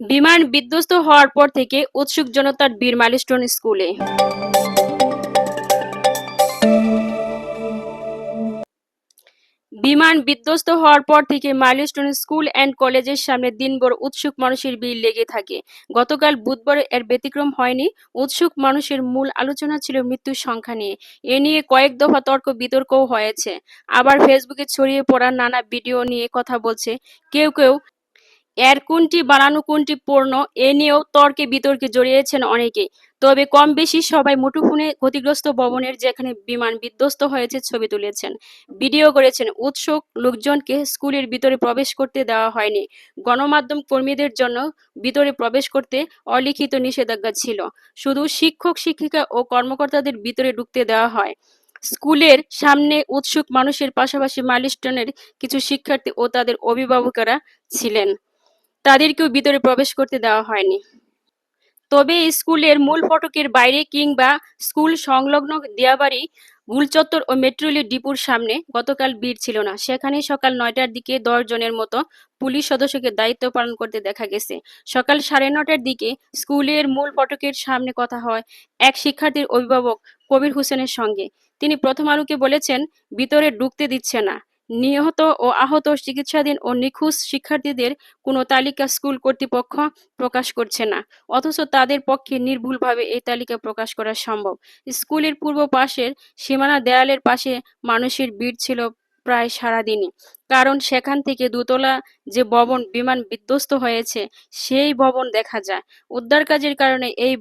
বিমান বিধ্বস্ত হওয়ার পর থেকে উৎসুক জনতার বীর মাইলস্টোন স্কুলে। বিমান বিধ্বস্ত হওয়ার পর থেকে মাইলস্টোন স্কুল অ্যান্ড কলেজের সামনে দিনভর উৎসুক মানুষের ভিড় লেগে থাকে। গতকাল বুধবার এর ব্যতিক্রম হয়নি। উৎসুক মানুষের মূল আলোচনা ছিল মৃত্যুর সংখ্যা নিয়ে। এ নিয়ে কয়েক দফা তর্ক বিতর্কও হয়েছে। আবার ফেসবুকে ছড়িয়ে পড়া নানা ভিডিও নিয়ে কথা বলছে। কেউ কেউ এর কোনটি বানানো, কোনটি পূর্ণ, এ নিয়েও তর্কে বিতর্কে জড়িয়েছেন অনেকে তবে কম বেশি সবাই মুঠোফোনে ক্ষতিগ্রস্ত ভবনের যেখানে বিমান বিধ্বস্ত হয়েছে ছবি তুলেছেন। ভিডিও করেছেন, উৎসুক লোকজনকে স্কুলের ভিতরে প্রবেশ করতে দেওয়া হয়নি। গণমাধ্যম কর্মীদের জন্য ভিতরে প্রবেশ করতে অলিখিত নিষেধাজ্ঞা ছিল। শুধু শিক্ষক, শিক্ষিকা ও কর্মকর্তাদের ভিতরে ঢুকতে দেওয়া হয়। স্কুলের সামনে উৎসুক মানুষের পাশাপাশি মাইলস্টোনের কিছু শিক্ষার্থী ও তাদের অভিভাবকেরা ছিলেন। তাদেরকেও ভিতরে প্রবেশ করতে দেওয়া হয়নি। তবে স্কুলের মূল ফটকের বাইরে কিংবা স্কুল সংলগ্ন দিয়াবাড়ি গুলচত্বর ও মেট্রো ডিপুর সামনে গতকাল ভিড় ছিল না। সেখানে সকাল নয়টার দিকে দশ জনের মতো পুলিশ সদস্যকে দায়িত্ব পালন করতে দেখা গেছে। সকাল সাড়ে নটার দিকে স্কুলের মূল ফটকের সামনে কথা হয় এক শিক্ষার্থীর অভিভাবক কবির হোসেনের সঙ্গে। তিনি প্রথম আলোকে বলেছেন, ভিতরে ঢুকতে দিচ্ছে না। নিহত ও আহত চিকিৎসাধীন ও নিখোঁজ শিক্ষার্থীদের কোনো তালিকা স্কুল কর্তৃপক্ষ প্রকাশ করছে না। অথচ তাদের পক্ষে নির্ভুলভাবে এই তালিকা প্রকাশ করা সম্ভব। স্কুলের পূর্ব পাশের সীমানা দেয়ালের পাশে মানুষের ভিড় ছিল প্রায় সারাদিনই। কারণ সেখান থেকে দোতলা যে ভবন বিমান বিধ্বস্ত হয়েছে, সেই ভবন দেখা যায়। উদ্ধার কাজের কারণে এই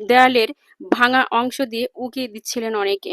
দেয়ালের ভাঙা অংশ দিয়ে উকি দিচ্ছিলেন অনেকে।